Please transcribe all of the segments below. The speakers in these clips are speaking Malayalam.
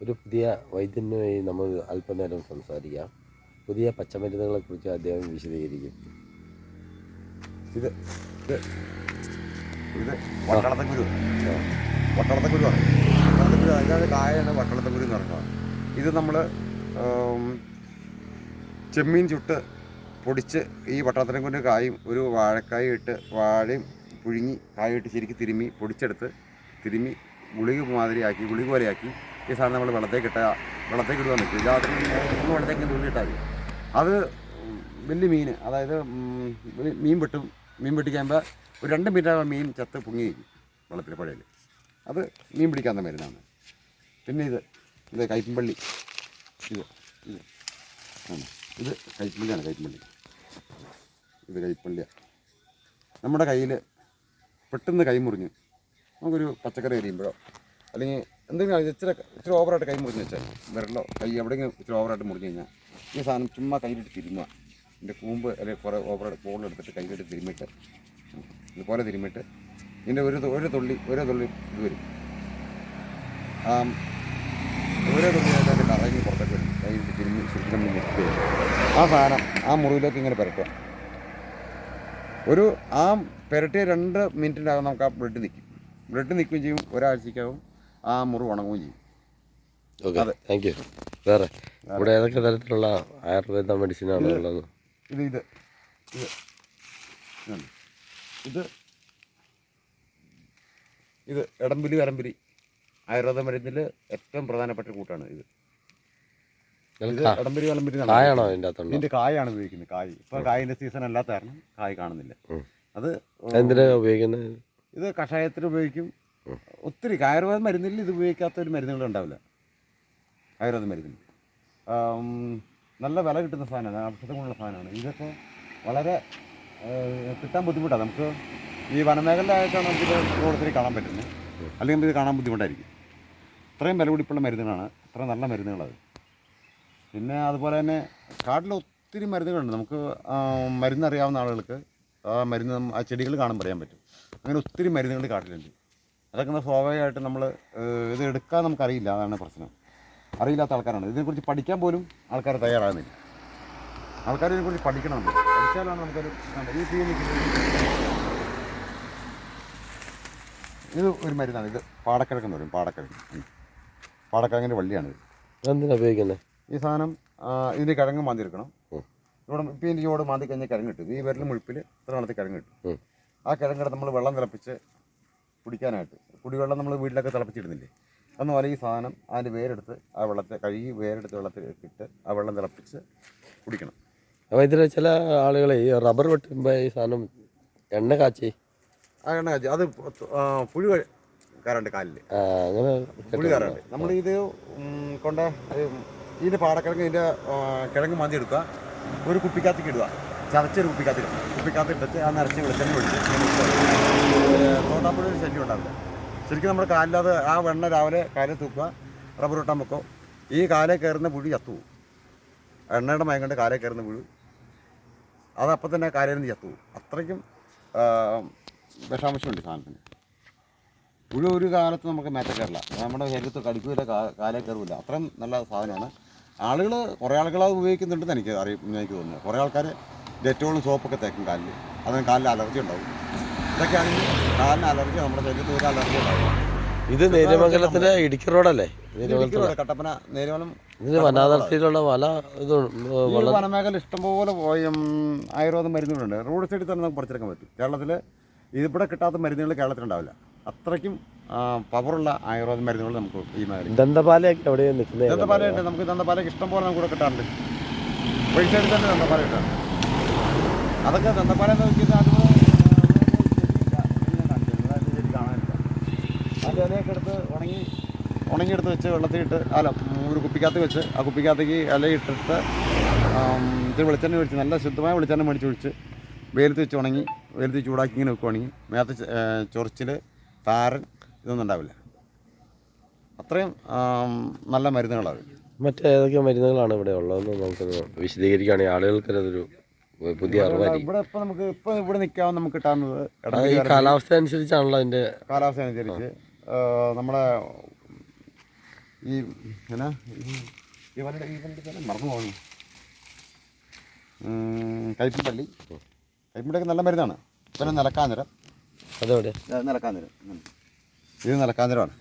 ഒരു പുതിയ വൈദ്യനുമായി നമ്മൾ അല്പനേരം സംസാരിക്കാം. പുതിയ പച്ചമരുന്നുകളെ കുറിച്ച് അദ്ദേഹം വിശദീകരിക്കും. ഇത് ഇത് ഇത് വട്ടളത്തക്കുരു വട്ടളത്തക്കുരുവാണ് വട്ടളത്തക്കുരു അതിന്റെ കായാണ് വട്ടളത്തക്കുരു ഇത് നമ്മൾ ചെമ്മീൻ ചുട്ട് പൊടിച്ച് ഈ വട്ടളത്തനക്കുരു കായും ഒരു വാഴക്കായും ഇട്ട് വാഴയും പുഴുങ്ങി കായ ഇട്ട് ശരിക്കും തിരുമ്മി പൊടിച്ചെടുത്ത് തിരുമ്മി ഗുളിക മാതിരിയാക്കി ഗുളിക പോലെയാക്കി ഈ സാധനം നമ്മൾ വെള്ളത്തേക്ക് ഇട്ട വെള്ളത്തേക്ക് ഇടുവാൻ നിൽക്കും രാത്രി മൂന്ന് വെള്ളത്തേക്ക് തുള്ളിയിട്ടാൽ മതി. അത് വലിയ മീൻ അതായത് മീൻ വെട്ടും മീൻ വെട്ടിക്കുമ്പോൾ ഒരു രണ്ട് മിനിറ്റ് മീൻ ചത്ത് പൊങ്ങി വെള്ളത്തിൽ പുഴയിൽ അത് മീൻ പിടിക്കാൻ മരുന്നാണ് പിന്നെ ഇത് ഇത് കൈപ്പമ്പള്ളി ഇത് ഇത്. ഇത് കൈപ്പള്ളിയാണ് കൈപ്പള്ളി ഇത് കൈപ്പള്ളിയാണ് നമ്മുടെ കയ്യിൽ പെട്ടെന്ന് കൈ മുറിഞ്ഞ് നമുക്കൊരു പച്ചക്കറി എരിയുമ്പോഴോ അല്ലെങ്കിൽ എന്തെങ്കിലും ഇത് ഇച്ചിരി ഇച്ചിരി ഓവറായിട്ട് കൈ മുറിഞ്ഞ് വെച്ചാൽ വിരലോ കൈ എവിടെയെങ്കിലും ഇച്ചിരി ഓവറായിട്ട് മുറിഞ്ഞ് കഴിഞ്ഞാൽ ഈ സാധനം ചുമ്മാ കയ്യിലിട്ട് തിരുമുക ഇതിന്റെ കൂമ്പ് അല്ലെങ്കിൽ കുറേ ഓവറായിട്ട് കോളിലെടുത്തിട്ട് കയ്യിലിട്ട് തിരുമിട്ട് ഉം, ഇതുപോലെ തിരുമിട്ട് ഇതിന്റെ ഒരു ഒരു തുള്ളി ഓരോ തുള്ളി ഇത് വരും. ആ ഓരോ തുള്ളിയായിട്ട് അതിന്റെ കറങ്ങി പുറത്തേക്ക് വരും. കയ്യിലിട്ട് തിരുമ്മി ശരിക്കും നമ്മൾ നിർത്തി ആ സാധനം ആ മുറിവിലേക്ക് ഇങ്ങനെ പുരട്ടുക ഒരു ആ പുരട്ടിയ രണ്ട് മിനിറ്റിനകം നമുക്ക് ആ ബ്ലഡ് നിൽക്കും. ബ്ലഡ് നിൽക്കുകയും ചെയ്യും ഒരാഴ്ചക്കകം ആ മുറിവ് ഉണങ്ങുകയും ചെയ്യും. ഓക്കെ അതെ. താങ്ക് യു വേറെ? ഇവിടെ ഏതൊക്കെ തരത്തിലുള്ള ആയുർവേദ മെഡിസിനാണ് ഉള്ളത്? ഇത് ഇത് ഇത്. ഇത് ഇടംപുലി വരമ്പുലി ആയുർവേദ മരുന്നിൽ ഏറ്റവും പ്രധാനപ്പെട്ട കൂട്ടാണ് ഇത്. ഇടംപുലി വലമ്പുലി കായാണോ അതിന്റെ അകത്തുണ്ടോ ഇതിന്റെ കായാണ് ഉപയോഗിക്കുന്നത് കായ്. ഇപ്പൊ കായിന്റെ സീസൺ അല്ലാത്ത കാരണം കായ് കാണുന്നില്ല. അത് എന്തിനാ ഉപയോഗിക്കുന്നത്? ഇത് കഷായത്തിന് ഉപയോഗിക്കും. ഒത്തിരി ആയുർവേദ മരുന്നിൽ ഇത് ഉപയോഗിക്കാത്ത ഒരു മരുന്നുകൾ ഉണ്ടാവില്ല. ആയുർവേദ മരുന്നിൽ. നല്ല വില കിട്ടുന്ന സാധനമാണ് ഔഷധമുള്ള സാധനമാണ്. ഇതൊക്കെ വളരെ കിട്ടാൻ ബുദ്ധിമുട്ടാണ്. നമുക്ക് ഈ വനമേഖലയിലായിട്ടാണ് നമുക്കിത് ഓരോരുത്തരും കാണാൻ പറ്റുന്നത്. അല്ലെങ്കിൽ ഇത് കാണാൻ ബുദ്ധിമുട്ടായിരിക്കും. ഇത്രയും വില പിടിപ്പുള്ള മരുന്നുകളാണ്. ഇത്ര നല്ല മരുന്നുകളത്. പിന്നെ അതുപോലെ തന്നെ കാട്ടിൽ ഒത്തിരി മരുന്നുകളുണ്ട്. നമുക്ക് മരുന്നറിയാവുന്ന ആളുകൾക്ക് ആ മരുന്ന് ആ ചെടികൾ കാണുമ്പോൾ അറിയാൻ പറ്റും. അങ്ങനെ ഒത്തിരി മരുന്നുകൾ കാട്ടിലുണ്ട്. അതൊക്കെ നമ്മൾ സ്വാഭാവികമായിട്ട് നമ്മൾ ഇത് എടുക്കാൻ നമുക്കറിയില്ല. അതാണ് പ്രശ്നം. അറിയില്ലാത്ത ആൾക്കാരാണ്. ഇതിനെക്കുറിച്ച് പഠിക്കാൻ പോലും ആൾക്കാർ തയ്യാറാകുന്നില്ല. ആൾക്കാർ ഇതിനെക്കുറിച്ച് പഠിക്കണം നമ്മൾ പഠിച്ചാലാണ് നമുക്കൊരു ഈ തീ ഇത് ഒരു മരുന്നാണ്. ഇത് പാടക്കിഴക്കെന്ന് പറയും. പാടക്കിഴക്ക്. പാടക്കിഴങ്ങിന്റെ വള്ളിയാണിത് എന്തിനാ ഉപയോഗിക്കുന്നത് ഈ സാധനം ഇതിന്റെ കിഴങ്ങ് മാന്തി എടുക്കണം ഇവിടെ ഇപ്പം ഇതിന്റെ ചോട് മാന്തി കഴിഞ്ഞാൽ കിഴങ്ങ് കിട്ടും. ഈ വിരൽ മുഴുപ്പിൽ ഇത്ര നടത്തി കിഴങ്ങ് കിട്ടും. ആ കിഴങ്ങടെ നമ്മൾ വെള്ളം തിളപ്പിച്ച് കുടിക്കാനായിട്ട്. കുടിവെള്ളം നമ്മൾ വീട്ടിലൊക്കെ തിളപ്പിച്ചിടുന്നില്ലേ? അതുപോലെ ഈ സാധനം അതിന്റെ വേരെടുത്ത് ആ വെള്ളത്തെ കഴുകി വേരെടുത്ത് വെള്ളത്തിൽ ഇട്ട് ആ വെള്ളം തിളപ്പിച്ച് കുടിക്കണം. അപ്പോൾ ഇതിൽ ചില ആളുകൾ ഈ റബ്ബർ വെട്ടുമ്പോൾ ഈ സാധനം എണ്ണ കാച്ചി? ആ എണ്ണ കാച്ചി. അത് പുഴു കയറാണ്ട് കാലിൽ അങ്ങനെ പുഴു കയറാണ്ട് നമ്മൾ ഇത് കൊണ്ട് ഇതിന്റെ പാടക്കിഴങ്ങ് ഇതിന്റെ കിഴങ്ങ് മാന്തി എടുക്കുക. ഒരു കുപ്പിക്കകത്തേക്ക് ഇടുക. ചതച്ചൊരു കുപ്പിക്കകത്ത് കുപ്പിക്കകത്ത് ഇട്ടിട്ട് ആ നിറച്ച് വെളിച്ചെണ്ണ ഒഴിച്ച് തോട്ടാപ്പുഴ ഒരു ശല്യം ഉണ്ടാവില്ല. ശരിക്കും നമ്മുടെ കാലിലത് ആ വെണ്ണ രാവിലെ കാലിൽ തൂക്കുക റബ്ബർ വെട്ടാൻ വെക്കോ. ഈ കാലിൽ കയറുന്ന പുഴു ചത്തുപോകും. എണ്ണയുടെ മയം കൊണ്ട് കാലേ കയറുന്ന പുഴു. അത് തന്നെ കാലേന്ന് നിന്ന് ചത്തുപോകും. അത്രയ്ക്കും ആ, വിഷാംശമുണ്ട് സാധനത്തിന്. പുഴു ഒരു കാലത്ത് നമുക്ക് മേത്ത കയറില്ല നമ്മുടെ ശരീരത്ത് കടിക്കൂല കാലേ കയറില്ല അത്രയും നല്ല സാധനമാണ്. ആളുകൾ കുറേ ആളുകൾ അത് ഉപയോഗിക്കുന്നുണ്ടെന്ന് എനിക്ക് അറിയും എനിക്ക് തോന്നുന്നു. കുറേ ആൾക്കാർ ഡെറ്റോളും സോപ്പൊക്കെ തേക്കും കാലിൽ അതിന് കാലിൽ അലർജി ഉണ്ടാവും. ഇതൊക്കെയാണെങ്കിൽ കാലിന് അലർജി നമ്മുടെ ശരീരത്തിൽ ഒരു അലർജി ഉണ്ടാവും. ഇത് നേര്യമംഗലത്തിലെ ഇടുക്കി റോഡല്ലേ? കട്ടപ്പന നേരമംഗലം ഇതിന് വനാതിർത്തിയിലുള്ള വല ഇത് വനമേഖല ഇഷ്ടംപോലെ പോയി, ആയുർവേദ മരുന്നുകളുണ്ട്. റോഡ് സൈഡിൽ തന്നെ നമുക്ക് പറിച്ചെടുക്കാൻ പറ്റും. കേരളത്തിൽ ഇവിടെ കിട്ടാത്ത മരുന്നുകൾ കേരളത്തിലുണ്ടാവില്ല. അത്രയ്ക്കും പവറുള്ള ആയുർവേദ മരുന്നുകൾ നമുക്ക് ഈ മേഖലയിൽ. ദന്തപാലയൊക്കെ എവിടെയാണ് നിൽക്കുന്നത് ദന്തപാലയുണ്ട്. നമുക്ക് ദന്തപാലയ്ക്ക് ഇഷ്ടംപോലെ നമുക്ക് ഇവിടെ കിട്ടാറുണ്ട്. പൈസ സൈഡിൽ തന്നെ ദന്തപാല കിട്ടാറുണ്ട് അതൊക്കെ ദന്തപാല എന്ന് വെച്ചിട്ട് അതിന്റെ ഇലയൊക്കെ ഉണങ്ങി ഉണങ്ങിയെടുത്ത് വെച്ച് വെള്ളത്തിലിട്ട് അല്ല ഒരു കുപ്പിക്കകത്ത് വെച്ച് ആ കുപ്പിക്കകത്തേക്ക് ഇലയിട്ടിട്ട് ഇത്തിരി വെളിച്ചെണ്ണ ഒഴിച്ച് നല്ല ശുദ്ധമായ വെളിച്ചെണ്ണ മേടിച്ച് ഒഴിച്ച് വെയിലത്ത് വെച്ച് ഉണങ്ങി വെയിലത്ത് ചൂടാക്കി ഇങ്ങനെ വെക്കുവാണെങ്കിൽ മേത്ത് ചൊറിച്ചിൽ താരൻ ഇതൊന്നും ഉണ്ടാവില്ല. അത്രയും നല്ല മരുന്നുകളാണ്. മറ്റേതൊക്കെ മരുന്നുകളാണ് ഇവിടെ ഉള്ളതെന്ന് നമുക്ക് വിശദീകരിക്കുകയാണെങ്കിൽ ആളുകൾക്ക് അതൊരു പുതിയ ഇവിടെ ഇപ്പൊ നമുക്ക് ഇപ്പൊ ഇവിടെ നിൽക്കാൻ നമുക്ക് കിട്ടാവുന്നത് ഈ കാലാവസ്ഥ അനുസരിച്ചാണല്ലോ അതിന്റെ കാലാവസ്ഥ അനുസരിച്ച്. നമ്മളെ നമ്മുടെ ഈ എന്നാ ഇവരുടെ മറന്നു പോകുന്നു കൈപ്പുംപള്ളി കൈപ്പുംപള്ളിയൊക്കെ നല്ല മരുന്നാണ്. പിന്നെ നിലക്കാന്തരം. അതോടെ നിലക്കാന്തരം. ഇത് നിലക്കാന്തരമാണ്.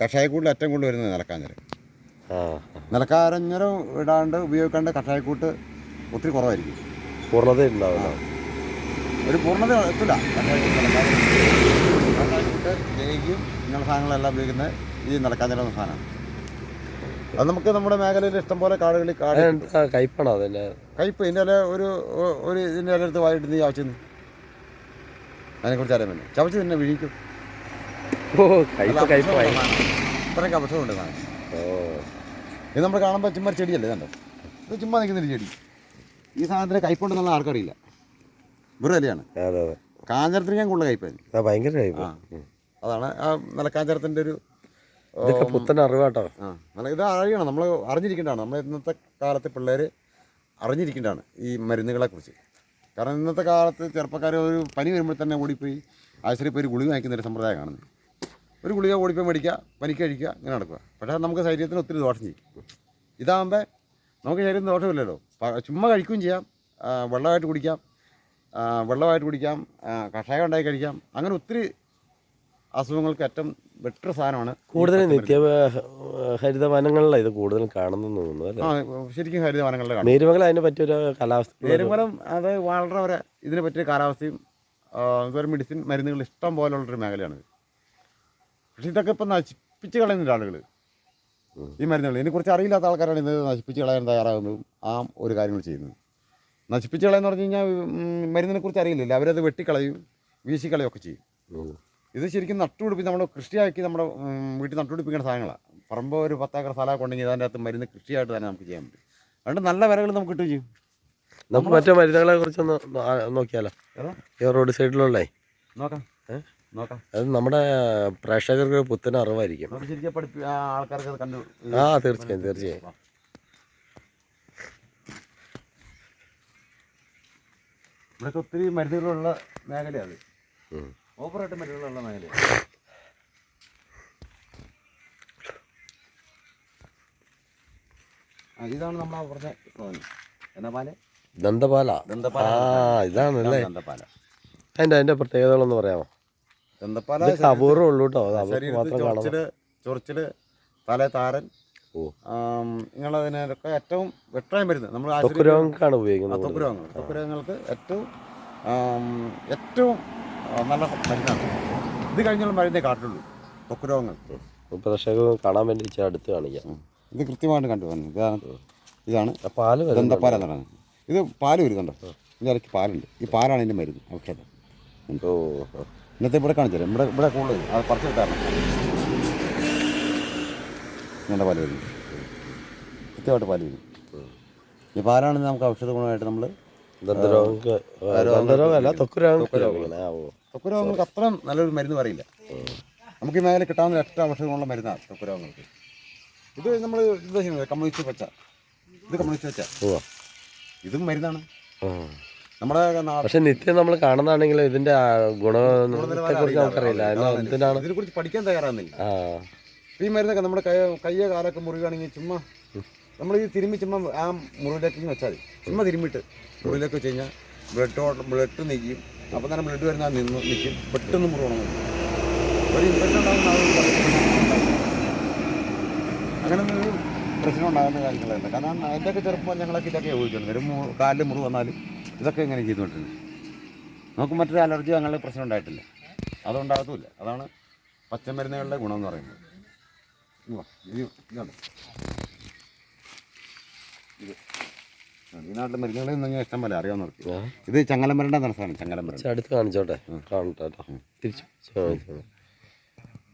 കഷായക്കൂട്ടിൽ ഏറ്റവും കൂടുതൽ വരുന്നത് നിലക്കാന്തരം. നിലക്കാരഞ്ഞിരം ഇടാണ്ട് ഉപയോഗിക്കാണ്ട് കഷായക്കൂട്ട് ഒത്തിരി കുറവായിരിക്കും. പൂർണത ഉണ്ടാവില്ല. ഒരു പൂർണത എത്തില്ല. ലേഖ്യം ഇങ്ങനെയുള്ള സാധനങ്ങളെല്ലാം ഉപയോഗിക്കുന്നത് ഈ നടക്കാൻ എന്ന സാധനമാണ്. അത് നമുക്ക് നമ്മുടെ മേഖലയിൽ ഇഷ്ടംപോലെ കാടുകളിൽ കാട് കയ്പാണ് അതിന്റെ കയ്പ്. ഇതിന്റെ ഇല ഒരു ഒരു ഇതിന്റെ ഇല എടുത്ത് വായിട്ട് നീ ചവച്ചു അതിനെക്കുറിച്ച് അറിയാൻ പറ്റും ചവച്ച് തന്നെ വിഴിക്കും. ഓ കയ്പ് കയ്പായി ഇത്രയൊക്കെ അബദ്ധമുണ്ട് സാധനം. ഇത് നമ്മൾ കാണുമ്പോൾ ചുമ്മാ ചെടിയല്ലേ കണ്ടോ? ഇത് ചുമ്മാ നിൽക്കുന്നൊരു ചെടി. ഈ സാധനത്തിന് കയ്പുണ്ടെന്നുള്ള ആർക്കറിയില്ല. വെറും ഇലയാണ് അതെ അതെ കാഞ്ഞിരത്തിന് ഞാൻ കൂടുതൽ കയ്പായിരുന്നു ആ ഭയങ്കര അതാണ് ആ നിലക്കാഞ്ചരത്തിന്റെ ഒരു ഇതൊക്കെ പുത്തൻ അറിവാട്ടോ. ആ നല്ല ഇത് അറിയണം. നമ്മൾ അറിഞ്ഞിരിക്കേണ്ടതാണ്. നമ്മൾ ഇന്നത്തെ കാലത്ത് പിള്ളേർ അറിഞ്ഞിരിക്കേണ്ടതാണ് ഈ മരുന്നുകളെ കുറിച്ച് കാരണം ഇന്നത്തെ കാലത്ത് ചെറുപ്പക്കാർ ഒരു പനി വരുമ്പോൾ തന്നെ ഓടിപ്പോയി ആശുപത്രിയിൽ പോയി ഒരു ഗുളിക വാങ്ങിക്കുന്ന ഒരു സമ്പ്രദായം കാണുന്നത് ഒരു ഗുളിക ഓടിപ്പോയി മേടിക്കുക പനിക്ക് കഴിക്കുക ഇങ്ങനെ നടക്കുക. പക്ഷേ നമുക്ക് ശരീരത്തിന് ഒത്തിരി ദോഷം ചെയ്യും. ഇതാകുമ്പോൾ നമുക്ക് ശരീരം ദോഷമില്ലല്ലോ. ചുമ്മാ കഴിക്കുകയും ചെയ്യാം. വെള്ളമായിട്ട് കുടിക്കാം. വെള്ളമായിട്ട് കുടിക്കാം. കഷായം ഉണ്ടാക്കി കഴിക്കാം. അങ്ങനെ ഒത്തിരി അസുഖങ്ങൾക്ക് ഏറ്റവും ബെറ്റർ സാധനമാണ് കൂടുതൽ. നിത്യ ഹരിതവനങ്ങളിലാണ് ഇത് കൂടുതൽ കാണുന്നു തോന്നുന്നു ശരിക്കും ഹരിതവനങ്ങളിലാണ് കാണും അതിനെ പറ്റിയൊരു കാലാവസ്ഥ നേരുമലം അത് വളരെ വരെ ഇതിനെ പറ്റിയ കാലാവസ്ഥയും ഇതുവരെ മെഡിസിൻ മരുന്നുകൾ ഇഷ്ടം പോലുള്ളൊരു മേഖലയാണ് പക്ഷേ ഇതൊക്കെ ഇപ്പം നശിപ്പിച്ച് കളയുന്നുണ്ട് ആളുകൾ. ഈ മരുന്നുകൾ. ഇതിനെക്കുറിച്ച് അറിയില്ലാത്ത ആൾക്കാരാണ് ഇത് നശിപ്പിച്ച് കളയാൻ തയ്യാറാകുന്നതും ആ ഒരു കാര്യങ്ങൾ ചെയ്യുന്നത്. നശിപ്പിച്ച് കളയെന്ന് പറഞ്ഞു കഴിഞ്ഞാൽ മരുന്നിനെ കുറിച്ച് അറിയില്ല അവരത് വെട്ടിക്കളയും വീശിക്കളയും ഒക്കെ ചെയ്യും ഇത് ശരിക്കും നട്ടുപിടിപ്പിച്ച് നമ്മൾ കൃഷിയാക്കി നമ്മുടെ വീട്ടിൽ നട്ടുപിടിപ്പിക്കുന്ന സാധനങ്ങളാണ് പറമ്പ് ഒരു പത്തേക്കർ സ്ഥലമൊക്കെ ഉണ്ടെങ്കിൽ അതിന്റെ അകത്ത് മരുന്ന് കൃഷിയായിട്ട് തന്നെ നമുക്ക് ചെയ്യാൻ പറ്റും. അതുകൊണ്ട് നല്ല വിലകൾ നമുക്ക് കിട്ടുകയും ചെയ്യും. നമുക്ക് മറ്റേ മരുന്നുകളെ കുറിച്ചൊന്ന് നോക്കിയാലോ. ഈ റോഡ് സൈഡിലുള്ളേ. നോക്കാം. ഏ? അത് നമ്മുടെ പ്രേക്ഷകർക്ക് പുത്തൻ അറിവായിരിക്കും. ആ തീർച്ചയായും തീർച്ചയായും. ഇവിടെയൊക്കെ ഒത്തിരി മരുന്നുകളുള്ള മേഖലയാണ്. ഓപ്പറായിട്ട് മരുന്നുകളുള്ള മേഖലയാണ് ഇതാണ് നമ്മൾ പറഞ്ഞ സാധനം. എന്നാ പാൽ? ദന്തപാല. ദന്തപാല. ആ ഇതാണല്ലേ. ദന്തപാല. അതിന്റെ അതിന്റെ പ്രത്യേകതകളൊന്ന് പറയാമോ? ദന്തപ്പാല അപൂർവം ഉള്ളൂ കേട്ടോ ചൊറിച്ചിൽ ചൊറിച്ചിൽ തല താരൻ ഇങ്ങനെയുള്ളതിനൊക്കെ ഏറ്റവും വെട്ടാൻ വരുന്നത്. നമ്മൾ ത്വക്ക് രോഗങ്ങൾക്കാണ് ഉപയോഗിക്കുന്നത് ത്വക്ക് രോഗങ്ങൾ ത്വക്ക് രോഗങ്ങൾക്ക് ഏറ്റവും ഏറ്റവും നല്ല മരുന്നാണ്. ഇത് കഴിഞ്ഞുള്ള മരുന്നേ കാട്ടുള്ളൂ ത്വക്ക് രോഗങ്ങൾ ഇപ്പൊ പ്രേക്ഷകർ കാണാൻ വേണ്ടി ഇച്ചിരി അടുത്ത് കാണിക്കാം. ഇത് കൃത്യമായിട്ട് കണ്ടു ഇതാണ് ഇതാണ് പാൽ. ദന്തപ്പാല എന്നാണ് ഇത് പാൽ വരുന്നുണ്ടോ? ഇതിലേക്ക് പാലുണ്ട്. ഈ പാലാണ് ഇതിന്റെ മരുന്ന്. ഔഷധം ഓ. ഇന്നത്തെ ഇവിടെ കാണിച്ചു തരാം. ഇവിടെ ഇവിടെ കൂടുതൽ അത് പറിച്ചെടുത്താണ് ഞങ്ങളുടെ പാൽ വരുന്നു കൃത്യമായിട്ട് പാൽ വരും. ഈ പാലാണെങ്കിൽ നമുക്ക് ഔഷധ ഗുണമായിട്ട് നമ്മൾ ദന്തരോഗമല്ല ത്വക്ക് രോഗങ്ങൾക്ക് ഉപയോഗിക്കുന്നത്. ആ ഓ ത്വക്ക് രോഗങ്ങൾക്ക് അത്ര നല്ലൊരു മരുന്ന് പറയില്ല. നമുക്ക് ഈ മേഖല കിട്ടാവുന്ന ഏറ്റവും ഔഷധമുള്ള മരുന്നാണ് തൊക്കുരോഗങ്ങൾക്ക് ഇത് നമ്മൾ ഇത് കമ്മ്യൂണിസ്റ്റ് പച്ച. ഇത് കമ്മ്യൂണിസ്റ്റ് പച്ച. ഇതും മരുന്നാണ്. നമ്മുടെ പക്ഷെ നിത്യം നമ്മൾ കാണുന്നതാണെങ്കിൽ ഇതിന്റെ ഗുണത്തെ കുറിച്ച്. നമുക്കറിയില്ല. എന്തിനാണ്? ഇതിനെ കുറിച്ച് പഠിക്കാൻ തയ്യാറാകുന്നില്ല. ഈ മരുന്നൊക്കെ നമ്മുടെ കൈ കയ്യോ കാലൊക്കെ മുറിയുകയാണെങ്കിൽ ചുമ്മാ നമ്മൾ ഈ തിരുമ്പി ചുമ്മാ ആ മുറിവിലേക്ക് വെച്ചാൽ ചുമ്മാ തിരുമ്മിട്ട് മുറിവിലേക്ക് വെച്ച് കഴിഞ്ഞാൽ ബ്ലഡ് ബ്ലഡ് നീക്കും. അപ്പം തന്നെ ബ്ലഡ് വരുന്ന നിന്ന് നിൽക്കും പെട്ടെന്ന് മുറിവണം ഒരു ഇൻഫെക്ഷൻ ഉണ്ടാകുന്ന അങ്ങനെ ഒരു പ്രശ്നം ഉണ്ടാകുന്ന കാര്യങ്ങളല്ല. കാരണം അതിന്റെയൊക്കെ ചെറുപ്പം ഞങ്ങളൊക്കെ ഇതൊക്കെ ഉപയോഗിച്ചിട്ടുണ്ട് ഒരു കാലിൽ മുറി വന്നാലും ഇതൊക്കെ ഇങ്ങനെ ചെയ്തുകൊണ്ടിരുന്നത് നമുക്ക് മറ്റൊരു അലർജി അങ്ങനെ പ്രശ്നം ഉണ്ടായിട്ടില്ല. അതുണ്ടാകത്തുമില്ല. അതാണ് പച്ചമരുന്നുകളുടെ ഗുണം എന്ന് പറയുന്നത്. ഇതാണ് ഇത് ഈ നാട്ടിലെ മരുന്നുകളെ ഞാൻ ഇഷ്ടം പോലെ അറിയാവുന്നവർക്ക്. ഇത് ചങ്ങലമരണ്ട എന്ന സാധനം ചങ്ങലമരണ്ട അടുത്ത് കാണിച്ചോട്ടെ? കാണട്ടെ തിരിച്ചു.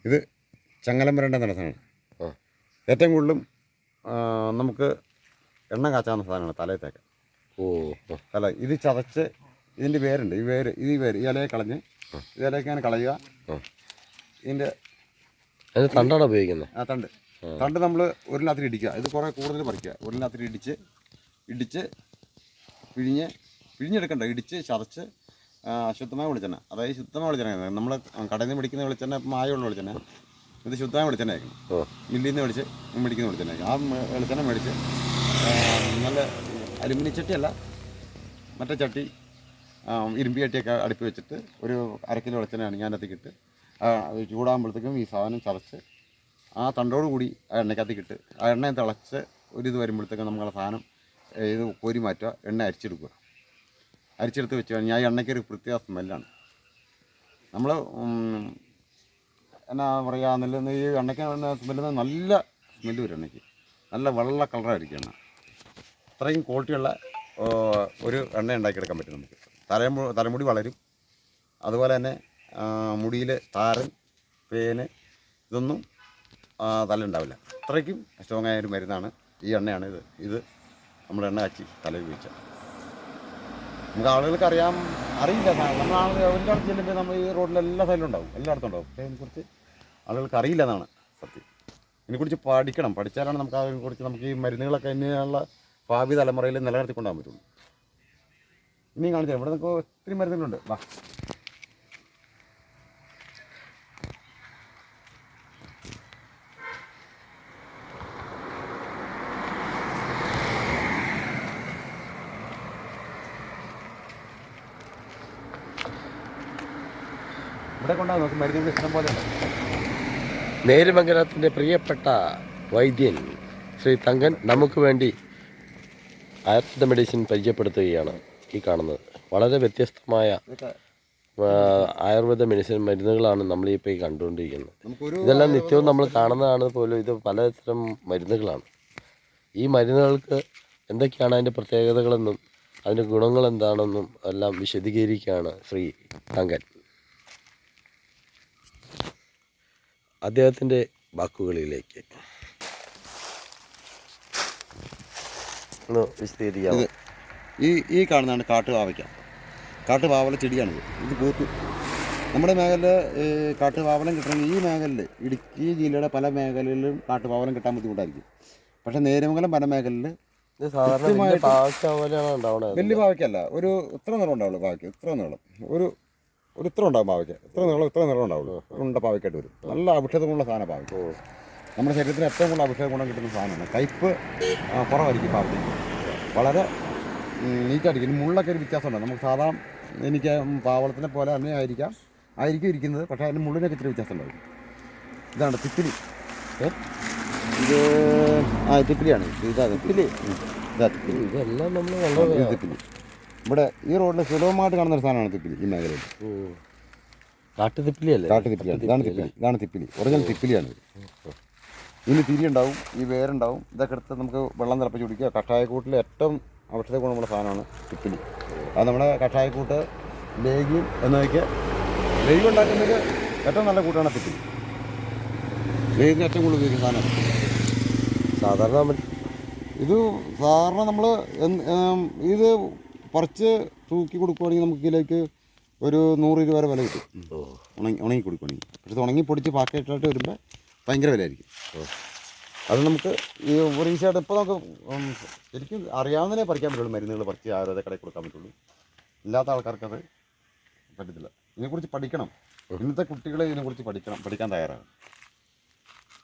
ഇത് ചങ്ങലമരണ്ട എന്ന സാധനമാണ് ആ. ഏറ്റവും കൂടുതലും നമുക്ക് എണ്ണ കാച്ചാവുന്ന സാധനമാണ് തലയിൽ തേക്കാൻ. ഓ. അല്ല ഇത് ചതച്ച് ഇതിന്റെ വേരുണ്ട്. ഈ വേര് ഇത് ഈ വേര് ഈ ഇലയെ കളഞ്ഞ് ഇലയൊക്കെ ഇങ്ങനെ കളയുക. ഇതിന്റെ തണ്ടാണ് ഉപയോഗിക്കുന്നത് ആ തണ്ട്. തണ്ട് നമ്മൾ ഉരുളിനകത്തിൽ ഇടിക്കുക. ഇത് കുറേ കൂടുതൽ പറിക്കുക. ഉരുളിനകത്തിൽ ഇടിച്ച് ഇടിച്ച് പിഴിഞ്ഞ് പിഴിഞ്ഞെടുക്കണ്ട. ഇടിച്ച് ചതച്ച് ശുദ്ധമായ വെളിച്ചെണ്ണ. അതായത് ശുദ്ധമായ വെളിച്ചെണ്ണ നമ്മൾ കടയിൽ നിന്ന് പിടിക്കുന്ന വെളിച്ചെണ്ണ മായമുള്ള വെളിച്ചെണ്ണ. ഇത് ശുദ്ധമായ വെളിച്ചെണ്ണ ആയിരിക്കും മില്ലിൽ നിന്ന് മേടിച്ച് മേടിക്കുന്ന വെളിച്ചെണ്ണ ആ വെളിച്ചെണ്ണ മേടിച്ച് നല്ല അലുമിനിയം ചട്ടിയല്ല മറ്റേ ചട്ടി ഇരുമ്പി ചട്ടിയൊക്കെ അടുപ്പി വെച്ചിട്ട് ഒരു അരക്കിലോ കിലോ വെളിച്ചെണ്ണയാണ് അത് ചൂടാകുമ്പോഴത്തേക്കും ഈ സാധനം ചതച്ച് ആ തണ്ടോട് കൂടി ആ എണ്ണയ്ക്കകത്തേക്ക് കിട്ട് ആ എണ്ണ തിളച്ച് ഒരു ഇത് വരുമ്പോഴത്തേക്കും നമ്മളെ സാധനം ഇത് കോരി മാറ്റുക എണ്ണ അരിച്ചെടുക്കുക. അരിച്ചെടുത്ത് വെച്ച് കഴിഞ്ഞാൽ ആ എണ്ണയ്ക്ക് ഒരു പ്രത്യേക സ്മെല്ലാണ് നമ്മൾ എന്നാ പറയുക നല്ല ഈ എണ്ണയ്ക്ക് സ്മെല്ല് നല്ല സ്മെല്ല് വരും എണ്ണയ്ക്ക്. നല്ല വെള്ള കളറായിരിക്കും എണ്ണ. അത്രയും ക്വാളിറ്റിയുള്ള ഒരു എണ്ണ ഉണ്ടാക്കിയെടുക്കാൻ പറ്റും നമുക്ക്. തലമു തലമുടി വളരും. അതുപോലെ തന്നെ മുടിയിൽ താരൻ പേന് ഇതൊന്നും ആ, തല ഉണ്ടാവില്ല അത്രയ്ക്കും സ്ട്രോങ് ആയ ഒരു മരുന്നാണ് ഈ എണ്ണയാണ് ഇത്. ഇത് നമ്മൾ എണ്ണ കാച്ചി തല ഉപയോഗിച്ചത് നമുക്ക് ആളുകൾക്ക് അറിയാം അറിയില്ല. നമ്മൾ ആളുകൾ എല്ലാ ചെല്ലുമ്പോൾ നമ്മൾ ഈ റോഡിൽ എല്ലാ സൈഡിലും ഉണ്ടാവും. എല്ലായിടത്തും ഉണ്ടാവും. പക്ഷേ ഇതിനെക്കുറിച്ച് ആളുകൾക്ക് അറിയില്ല എന്നാണ് സത്യം. ഇതിനെക്കുറിച്ച് പഠിക്കണം. പഠിച്ചാലാണ് നമുക്ക് അതിനെക്കുറിച്ച് നമുക്ക് ഈ മരുന്നുകളൊക്കെ ഇനിയുള്ള ഭാവി തലമുറയിൽ നിലനിർത്തി കൊണ്ടുപോകാൻ പറ്റുള്ളൂ ഇനിയും കാണിച്ചു ഇവിടെ നമുക്ക് ഒത്തിരി മരുന്നുകളുണ്ട്. വാ. ഇവിടെ നേരുമംഗലത്തിന്റെ പ്രിയപ്പെട്ട വൈദ്യൻ ശ്രീ തങ്കൻ നമുക്ക് വേണ്ടി ആയുർവേദ മെഡിസിൻ പരിചയപ്പെടുത്തുകയാണ് ഈ കാണുന്നത്. വളരെ വ്യത്യസ്തമായ ആയുർവേദ മെഡിസിൻ മരുന്നുകളാണ് നമ്മളിപ്പോൾ ഈ കണ്ടുകൊണ്ടിരിക്കുന്നത്. ഇതെല്ലാം നിത്യവും നമ്മൾ കാണുന്നതാണ് പോലും ഇത് പലതരം മരുന്നുകളാണ്. ഈ മരുന്നുകൾക്ക് എന്തൊക്കെയാണ് അതിന്റെ പ്രത്യേകതകളെന്നും അതിന്റെ ഗുണങ്ങൾ എന്താണെന്നും എല്ലാം വിശദീകരിക്കുകയാണ് ശ്രീ തങ്കൻ. അദ്ദേഹത്തിന്റെ വാക്കുകളിലേക്ക്. ഒന്ന് വിശദീകരിക്കാം ഈ ഈ കാണുന്നതാണ് കാട്ടുപാവയ്ക്ക കാട്ടുപാവല ചെടിയാണിത് ഇത്. പൂത്തു. നമ്മുടെ മേഖലയിൽ കാട്ടുപാവലം കിട്ടണമെങ്കിൽ ഈ മേഖലയിൽ ഇടുക്കി ജില്ലയുടെ പല മേഖലകളിലും കാട്ടുപാവലം കിട്ടാൻ ബുദ്ധിമുട്ടായിരിക്കും. പക്ഷേ നേരമംഗലം പല മേഖലയിൽ വലിയ പാവയ്ക്കല്ല. ഒരു ഇത്ര നിറം ഉണ്ടാവുള്ളൂ പാവയ്ക്ക്? ഇത്ര നീളം ഒരു ഒരു ഇത്ര ഉണ്ടാവും പാവയ്ക്ക്. ഇത്ര നീളം ഇത്ര നിറം ഉണ്ടാവുള്ളൂ? ഉണ്ട പാവയ്ക്കായിട്ട് വരും. നല്ല ഔഷധമുള്ള സാധനം പാവയ്ക്ക്. നമ്മുടെ ശരീരത്തിന് ഏറ്റവും കൂടുതൽ ഔഷധ ഗുണം കിട്ടുന്ന സാധനമാണ്. കയ്പ്പ് കുറവായിരിക്കും പാവയ്ക്ക് വളരെ നീറ്റായിരിക്കും. ഇനി മുള്ളൊക്കെ ഒരു വ്യത്യാസമുണ്ട്. നമുക്ക് സാധാരണ എനിക്ക് പാവളത്തിനെ പോലെ തന്നെ ആയിരിക്കാം. ആയിരിക്കും ഇരിക്കുന്നത്. പക്ഷേ അതിന് മുള്ളിനൊക്കെ ഇത്തിരി വ്യത്യാസം ഉണ്ടാവും ഇതാണ് തിപ്പിലി ഏ? ഇത് ആ തിപ്പിലിയാണ് ഇത് തിപ്പിലി ഇതാ ഇതെല്ലാം നമ്മൾ വളരെ തിപ്പിലി ഇവിടെ ഈ റോഡിൽ സുലഭമായിട്ട് കാണുന്ന ഒരു സാധനമാണ് തിപ്പിലി ഈ മേഖലയിൽ. കാട്ടുതിപ്പിലി അല്ലേ കാട്ടുതിപ്പിലിയാണ്. ഇതാണ് തിപ്പിലി. ഇതാണ് തിപ്പിലി. ഒറിജിനൽ തിപ്പിലിയാണ് ഇത് ഇതിന് തിരി ഉണ്ടാവും ഈ വേരുണ്ടാവും. ഇതൊക്കെ എടുത്ത് നമുക്ക് വെള്ളം തിളപ്പിച്ച് കുടിക്കുക. കഷായക്കൂട്ടിൽ ഏറ്റവും ഔഷധ ഗുണമുള്ള സാധനമാണ് തിപ്പിലി അത് നമ്മുടെ കഷായക്കൂട്ട് ലേഗ്യം എന്നൊക്കെ ലേഗ്യം ഉണ്ടാക്കുന്നത് ഏറ്റവും നല്ല കൂട്ടാണ് തിപ്പിലി ലേഗിന് ഏറ്റവും കൂടുതൽ ഉപയോഗിക്കുന്ന സാധനമാണ് സാധാരണ ഇത് സാധാരണ നമ്മൾ ഇത് പറിച്ച് തൂക്കി കൊടുക്കുകയാണെങ്കിൽ നമുക്ക് ഇതിലേക്ക് ഒരു നൂറ് രൂപ വരെ വില കിട്ടും. ഉണങ്ങി ഉണങ്ങി കൊടുക്കുകയാണെങ്കിൽ പക്ഷേ ഉണങ്ങി പൊടിച്ച് പാക്കറ്റായിട്ട് വരുമ്പോൾ ഭയങ്കര വിലയായിരിക്കും. അത് നമുക്ക് ഈ ഒരു ഒറീസയായിട്ട് ഇപ്പോൾ നമുക്ക് ശരിക്കും അറിയാവുന്നതിനെ പറിക്കാൻ പറ്റുള്ളൂ മരുന്നുകൾ പറിച്ച് ആയുർവേദ കടയിൽ കൊടുക്കാൻ പറ്റുള്ളൂ. ഇല്ലാത്ത ആൾക്കാർക്ക് അത് പറ്റത്തില്ല. ഇതിനെക്കുറിച്ച് പഠിക്കണം. ഇന്നത്തെ കുട്ടികളെ ഇതിനെക്കുറിച്ച് പഠിക്കണം പഠിക്കാൻ തയ്യാറാണ്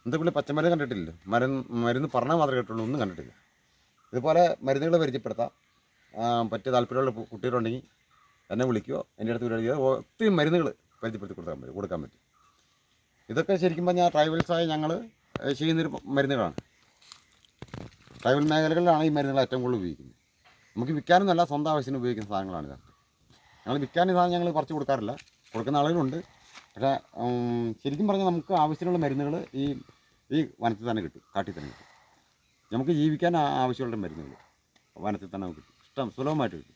ഇന്നത്തെ കുട്ടി പച്ചമരുന്ന് കണ്ടിട്ടില്ല? മരുന്ന് മരുന്ന് പറഞ്ഞാൽ മാത്രമേ കേട്ടുള്ളൂ ഒന്നും കണ്ടിട്ടില്ല. ഇതുപോലെ മരുന്നുകൾ പരിചയപ്പെടുത്താം. പറ്റിയ താല്പര്യമുള്ള കുട്ടികളുണ്ടെങ്കിൽ എന്നെ വിളിക്കുകയോ എന്റെ അടുത്ത് വരികയോ ഒത്തിരി മരുന്നുകൾ പരിചയപ്പെടുത്തി കൊടുക്കാൻ പറ്റും കൊടുക്കാൻ പറ്റും. ഇതൊക്കെ ശരിക്കും പറഞ്ഞാൽ ട്രൈബൽസായ ഞങ്ങൾ ചെയ്യുന്നൊരു മരുന്നുകളാണ്. ട്രൈബൽ മേഖലകളിലാണ് ഈ മരുന്നുകൾ ഏറ്റവും കൂടുതൽ ഉപയോഗിക്കുന്നത്. നമുക്ക് വിൽക്കാനൊന്നുമല്ല സ്വന്തം ആവശ്യത്തിന് ഉപയോഗിക്കുന്ന സാധനങ്ങളാണ് ഇതൊക്കെ. ഞങ്ങൾ വിൽക്കാൻ സാധനം ഞങ്ങൾ പറിച്ച് കൊടുക്കാറില്ല. കൊടുക്കുന്ന ആളുകളുണ്ട്. പക്ഷേ ശരിക്കും പറഞ്ഞാൽ നമുക്ക് ആവശ്യത്തിനുള്ള മരുന്നുകൾ ഈ ഈ വനത്തിൽ തന്നെ കിട്ടും. കാട്ടിൽ തന്നെ കിട്ടും. നമുക്ക് ജീവിക്കാൻ ആവശ്യമുള്ള മരുന്നുകൾ വനത്തിൽ തന്നെ നമുക്ക് കിട്ടും. ഇഷ്ടം സുലഭമായിട്ട് കിട്ടും.